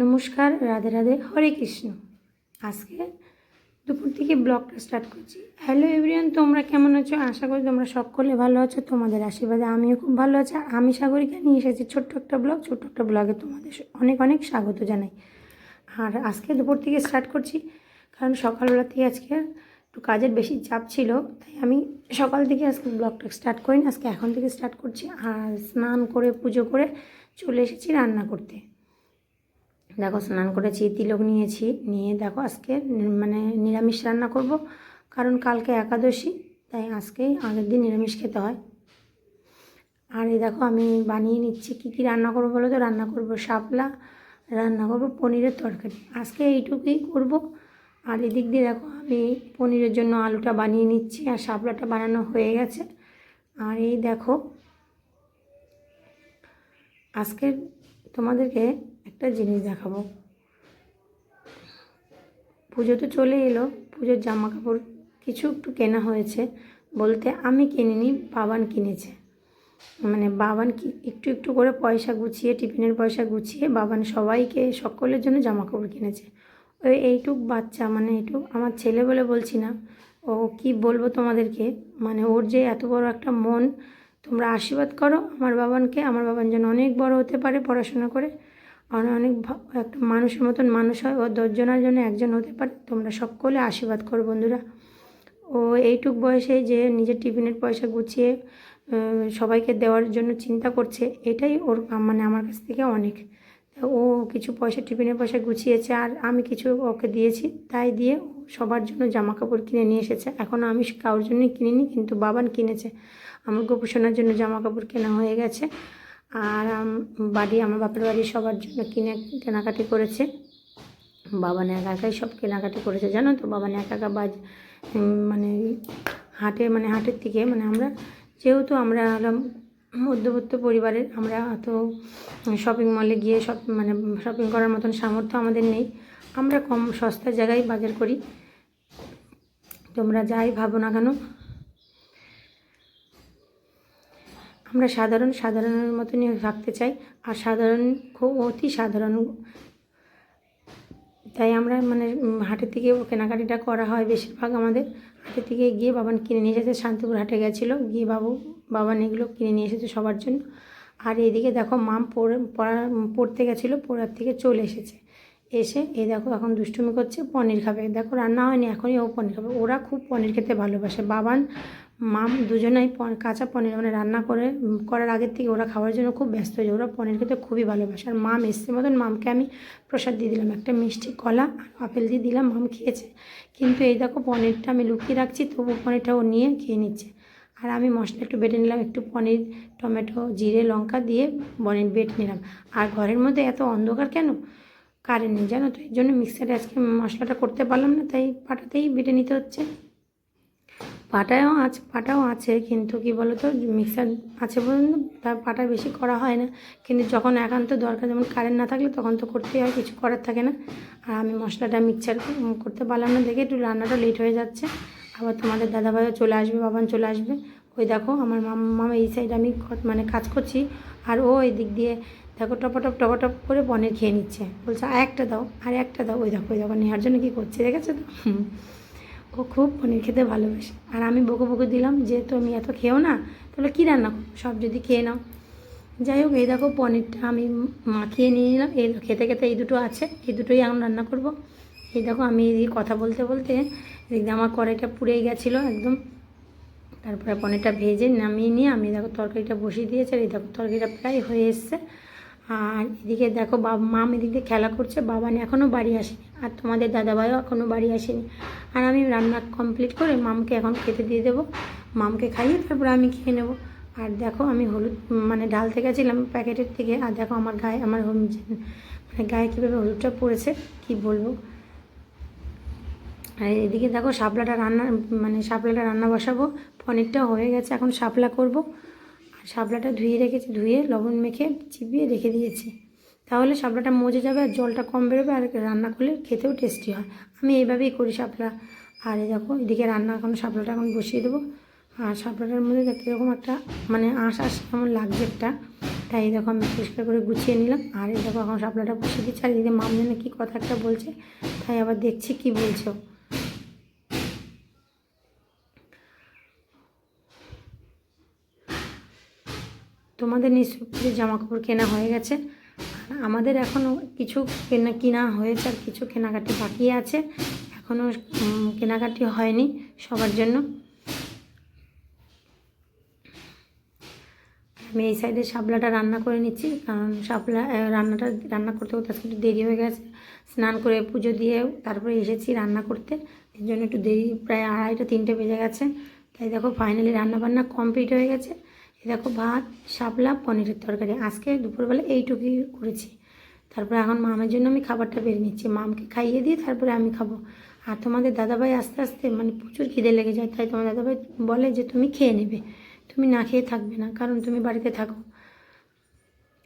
নমস্কার, রাধে রাধে, হরে কৃষ্ণ। আজকে দুপুর থেকে ব্লগটা স্টার্ট করছি। হ্যালো এভরিওয়ান তোমরা কেমন আছো? আশা করি তোমরা সকলে ভালো আছো, তোমাদের আশীর্বাদে আমিও খুব ভালো আছি। আমি সাগরিকা নিয়ে এসেছি ছোট্ট একটা ব্লগ, ছোট্ট একটা ব্লগে তোমাদের অনেক অনেক স্বাগত জানাই। আর আজকে দুপুর থেকে স্টার্ট করছি, কারণ সকালবেলা থেকে আজকে একটু কাজের বেশি চাপ ছিল, তাই আমি সকাল থেকে আজকে ব্লগটা স্টার্ট করিনি, আজকে এখন থেকে স্টার্ট করছি। আর স্নান করে, পুজো করে চলে এসেছি রান্না করতে। দেখো, স্নান করেছি, তিলক নিয়েছি, নিয়ে দেখো আজকে মানে নিরামিষ রান্না করব। কারণ কালকে একাদশী, তাই আজকেই আগের দিন নিরামিষ খেতে হয়। আর এই দেখো, আমি বানিয়ে নিচ্ছি, কী কী রান্না করব বলো তো? রান্না করব শাপলা, রান্না করব পনিরের তরকারি। আজকে এইটুকুই করব। আর এদিক দিয়ে দেখো, আমি পনিরের জন্য আলুটা বানিয়ে নিচ্ছি, আর শাপলাটা বানানো হয়ে গেছে। আর এই দেখো আজকে তোমাদেরকে একটা জিনিস দেখাবো। পুজো তো চলে এলো, পুজোর জামা কাপড় কিছু একটু কেনা হয়েছে। বলতে আমি কিনিনি, বাবান কিনেছে। মানে বাবান কি একটু একটু করে পয়সা গুছিয়ে, টিফিনের পয়সা গুছিয়ে বাবান সবাইকে, সকলের জন্য জামা কাপড় কিনেছে। ওই এইটুক বাচ্চা মানে এইটুক, আমার ছেলে বলে বলছি না, ও কি বলব তোমাদেরকে মানে ওর যে এত বড় একটা মন, তোমরা আশীর্বাদ করো, আমার বাবানকে, আমার বাবান যেন অনেক বড় হতে পারে পড়াশোনা করে। আর অনেক একটা মানুষের মতন মানুষ হয়। ও দশজনের জন্য একজন হতে পারে। তোমরা সকলে আশীর্বাদ করো বন্ধুরা। ও এইটুক বয়সে যে নিজের টিফিনের পয়সা গুছিয়ে সবাইকে দেওয়ার জন্য চিন্তা করছে, এটাই ওর মানে আমার কাছ থেকে অনেক। ও কিছু পয়সা, টিফিনের পয়সা গুছিয়েছে আর আমি কিছু ওকে দিয়েছি। তাই দিয়ে সবার জন্য জামা কাপড় কিনে নিয়ে এসেছে। এখনও আমি কারোর জন্যই কিনিনি, কিন্তু বাবান কিনেছে। আমার গোপুসোনার জন্য জামা কাপড় কেনা হয়ে গেছে। আর বাড়ি, আমার বাপের বাড়ি সবার জন্য কিনে, কেনাকাটি করেছে। বাবান একা একাই সব কেনাকাটি করেছে, জানো তো? বাবান একা একা বাজ মানে হাটে মানে হাটের থেকে মানে আমরা যেহেতু আমরা হলাম মধ্যবিত্ত পরিবারের, আমরা অত শপিং মলে গিয়ে সব মানে শপিং করার মতন সামর্থ্য আমাদের নেই। আমরা কম সস্তার জায়গায় বাজার করি। তোমরা যাই ভাবো না কেন আমরা সাধারণ, সাধারণের মতনই থাকতে চাই। আর সাধারণ খুব অতি সাধারণ। তাই আমরা মানে হাটের থেকে কেনাকাটিটা করা হয় বেশিরভাগ আমাদের। হাটের থেকে গিয়ে বাবান কিনে নিয়ে এসেছে, শান্তিপুর হাটে গেছিল। গিয়ে বাবু, বাবান এগুলো কিনে নিয়ে এসেছে সবার জন্য। আর এইদিকে দেখো মাম পড়ে, পড়া, পড়তে গেছিল, পড়ার থেকে চলে এসেছে। এসে এই দেখো এখন দুষ্টুমি করছে, পনির খাবে। দেখো রান্না হয়নি, এখনই ও পনির খাবে। ওরা খুব পনির খেতে ভালোবাসে। বাবান মাম দুজনেই কাঁচা পনির মানে রান্না করে করার আগের থেকে ওরা খাওয়ার জন্য খুব ব্যস্ত হয়ে ওরা পনির খেতে খুবই ভালোবাসে। আর মাম এসছে মতন মামকে আমি প্রসাদ দিয়ে দিলাম, একটা মিষ্টি কলা আর আপেল দিয়ে দিলাম, মাম খেয়েছে। কিন্তু এই দেখো পনিরটা আমি লুকিয়ে রাখছি, তবু পনিরটা ও নিয়ে খেয়ে নিচ্ছে। আর আমি মশলা একটু বেটে নিলাম, একটু পনির, টমেটো, জিরে, লঙ্কা দিয়ে পনির বেটে নিলাম। আর ঘরের মধ্যে এত অন্ধকার কেন? কারেন্ট নেই, জানো তো? এই জন্য মিক্সারে আজকে মশলাটা করতে পারলাম না, তাই পাটাতেই বেটে নিতে হচ্ছে। পাটাও আছে পাটাও আছে, কিন্তু কি বলো তো মিক্সার আছে বলুন তার পাটা বেশি করা হয় না। কিন্তু যখন একান্ত দরকার, যেমন কারেন্ট না থাকলে তখন তো করতেই হয়, কিছু করার থাকে না। আর আমি মশলাটা মিক্সার করতে পারলাম না দেখে একটু রান্নাটা লেট হয়ে যাচ্ছে। আবার তোমাদের দাদাভাইও চলে আসবে, বাবান চলে আসবে। ওই দেখো, আমার মামা এই সাইডে আমি মানে কাজ করছি, আর ও এই দিক দিয়ে দেখো টপটপ টপটপ করে পনির খেয়ে নিচ্ছে। বলছে, আর একটা দাও, আর একটা দাও। ওই দেখো ওই দেখো নেওয়ার জন্য কী করছে, দেখেছ তো। ও খুব পনির খেতে ভালোবাসে। আর আমি বকে বকে দিলাম যে তুমি এত খেও না তাহলে কী রান্না করো? সব যদি খেয়ে নাও। যাই হোক, এই দেখো পনিরটা আমি মাখিয়ে নিয়ে নিলাম। এই খেতে খেতে এই দুটো আছে, এই দুটোই এখন রান্না করব। এই দেখো আমি এই কথা বলতে বলতে দিয়ে আমার কড়াইটা পুড়েই গেছিল একদম। তারপরে পনিরটা ভেজে নামিয়ে নিয়ে আমি দেখো তরকারিটা বসিয়ে দিয়েছি, আর এই দেখো তরকারিটা প্রায় হয়ে এসছে। আর এদিকে দেখো বাবা মাম এদিক খেলা করছে বাবান এখনও বাড়ি আসেনি। আর তোমাদের দাদাভাইও এখনও বাড়ি আসেনি। আর আমি রান্না কমপ্লিট করে মামকে এখন খেতে দিয়ে দেবো। মামকে খাইয়ে তারপরে আমি খেয়ে নেব। আর দেখো আমি হলুদ মানে ঢালতে গেছিলাম প্যাকেটের থেকে। আর দেখো আমার গায়ে, আমার মানে গায়ে কীভাবে হলুদটা পড়েছে, কি বলব? আর এদিকে দেখো শাপলাটা রান্না মানে শাপলাটা রান্না বসাবো। পনিরটা হয়ে গেছে, এখন শাপলা করব। আর শাপলাটা ধুয়ে রেখেছি, ধুয়ে লবণ মেখে চিপিয়ে রেখে দিয়েছি। তাহলে শাপলাটা মজে যাবে আর জলটা কম বেরোবে আর রান্না করলে খেতেও টেস্টি হয়। আমি এইভাবেই করি শাপলা আর এই দেখো, এদিকে রান্না এখন শাপলাটা এখন বসিয়ে দেবো। আর শাপলাটার মধ্যে দেখো এরকম একটা মানে আঁশ আঁশ কেমন লাগছে একটা। তাই দেখো আমি পরিষ্কার করে গুছিয়ে নিলাম। আর এই দেখো এখন শাপলাটা বসিয়ে দিচ্ছি। আর এদিকে মাম যেন কী কথা একটা বলছে, তাই আবার দেখছি কি বলছো তোমাদের নিশ্চয়ই জামা কাপড় কেনা হয়ে গেছে, আমাদের এখনও কিছু কেনা, কিনা হয়েছে আর কিছু কেনাকাটি বাকি আছে। এখনও কেনাকাটি হয়নি সবার জন্য। আমি এই সাইডে শাপলাটা রান্না করে নিচ্ছি, কারণ শাপলা রান্নাটা রান্না করতে করতে আজকে একটু দেরি হয়ে গেছে। স্নান করে পুজো দিয়ে তারপরে এসেছি রান্না করতে। এর জন্য একটু দেরি, প্রায় আড়াইটা, তিনটে বেজে গেছে। তাই দেখো ফাইনালি রান্না বান্না কমপ্লিট হয়ে গেছে। দেখো ভাত, শাপলা, পনিরের তরকারি। আজকে দুপুরবেলা এইটুকুই করেছি। তারপরে এখন মামের জন্য আমি খাবারটা বেড়ে নিচ্ছি। মামকে খাইয়ে দিয়ে তারপরে আমি খাব। আর তোমাদের দাদাভাই আস্তে আস্তে মানে প্রচুর খিদে লেগে যায়, তাই তোমার দাদাভাই বলে যে তুমি খেয়ে নেবে। তুমি না খেয়ে থাকবে না, কারণ তুমি বাড়িতে থাকো।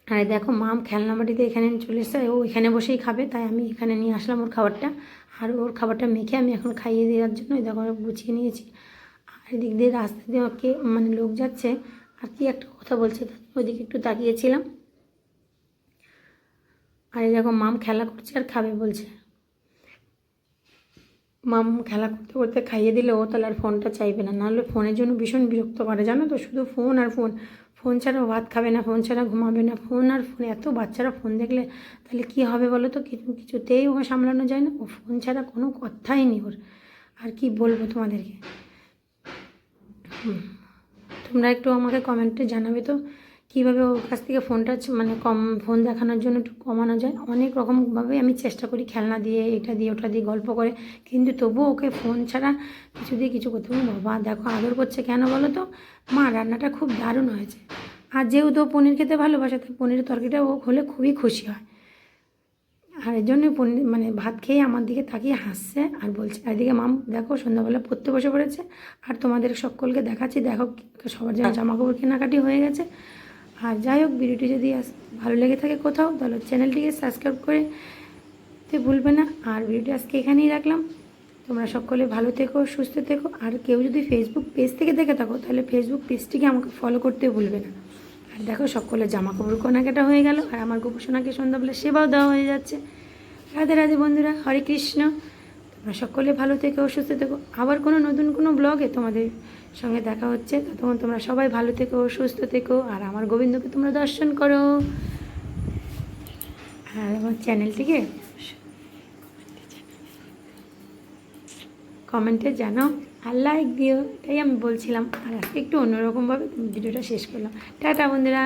আর দেখো, মাম খেলনা বাড়িতে এখানে চলে এসে ও এখানে বসেই খাবে, তাই আমি এখানে নিয়ে আসলাম ওর খাবারটা। আর ওর খাবারটা মেখে আমি এখন খাইয়ে দেওয়ার জন্য দেখো, গুছিয়ে নিয়েছি। আর এদিক দিয়ে রাস্তা দিয়ে কে মানে লোক যাচ্ছে। আর কি একটা কথা বলছে, ওইদিকে একটু তাকিয়েছিলাম। আর দেখো, মাম খেলা করছে আর খাবে বলছে। মাম খেলা করতে করতে খাইয়ে দিলে ও তাহলে আর ফোনটা চাইবে না, নাহলে ফোনের জন্য ভীষণ বিরক্ত করে, জানো তো? শুধু ফোন আর ফোন। ফোন ছাড়া ভাত খাবে না, ফোন ছাড়া ঘুমাবে না, ফোন আর ফোন। এত বাচ্চারা ফোন দেখলে তাহলে কি হবে বলো তো? কিছু, কিছুতেই ওকে সামলানো যায় না। ও ফোন ছাড়া কোনো কথাই নেই ওর। আর কি বলব তোমাদেরকে? হুম। তোমরা একটু আমাকে কমেন্টে জানাবে তো, কীভাবে ওর কাছ থেকে ফোনটা মানে কম, ফোন দেখানোর জন্য একটু কমানো যায়? অনেক রকমভাবে আমি চেষ্টা করি খেলনা দিয়ে, এটা দিয়ে, ওটা দিয়ে গল্প করে, কিন্তু তবুও ওকে ফোন ছাড়া কিছু দিয়ে কিছু করতে বাবা, দেখো আদর করছে কেন বলো তো? মা, রান্নাটা খুব দারুণ হয়েছে। আর যেহেতু পনির খেতে ভালোবাসে, তাই পনিরের তরকারিটা ও হলে খুবই খুশি হয়। আর এর জন্যই পনির মানে ভাত খেয়ে আমার দিকে তাকিয়ে হাসছে আর বলছে এদিকে মাম দেখো সন্ধ্যাবেলা পড়তে বসে পড়েছে আর তোমাদের সকলকে দেখাচ্ছি দেখো সবার জন্য জামা কাপড় কেনাকাটি হয়ে গেছে। আর যাই হোক ভিডিওটি যদি ভালো লেগে থাকে কোথাও তাহলে চ্যানেলটিকে সাবস্ক্রাইব করে তে ভুলবে না। আর ভিডিওটি আজকে এখানেই রাখলাম। তোমরা সকলে ভালো থেকো সুস্থ থেকো। আর কেউ যদি ফেসবুক পেজ থেকে দেখে থাকো তাহলে ফেসবুক পেজটিকে আমাকে ফলো করতে ভুলবে না। আর দেখো সকলে জামা কাপড় কেনাকাটা হয়ে গেল, আর আমার গোপসোনাকে সন্ধ্যাবেলা সেবাও দেওয়া হয়ে যাচ্ছে। রাধে রাধে বন্ধুরা, হরে কৃষ্ণ। তোমরা সকলে ভালো থেকো, সুস্থ থেকো। আবার কোনো নতুন কোনো ব্লগে তোমাদের সঙ্গে দেখা হচ্ছে। ততক্ষণ তোমরা সবাই ভালো থেকো, সুস্থ থেকো, আর আমার গোবিন্দকে তোমরা দর্শন করো। আর আমার চ্যানেলটিকে কমেন্টে জানাও। আর লাইক দিও তাই আমি বলছিলাম আর একটু অন্যরকমভাবে ভিডিওটা শেষ করলাম। টাটা বন্ধুরা।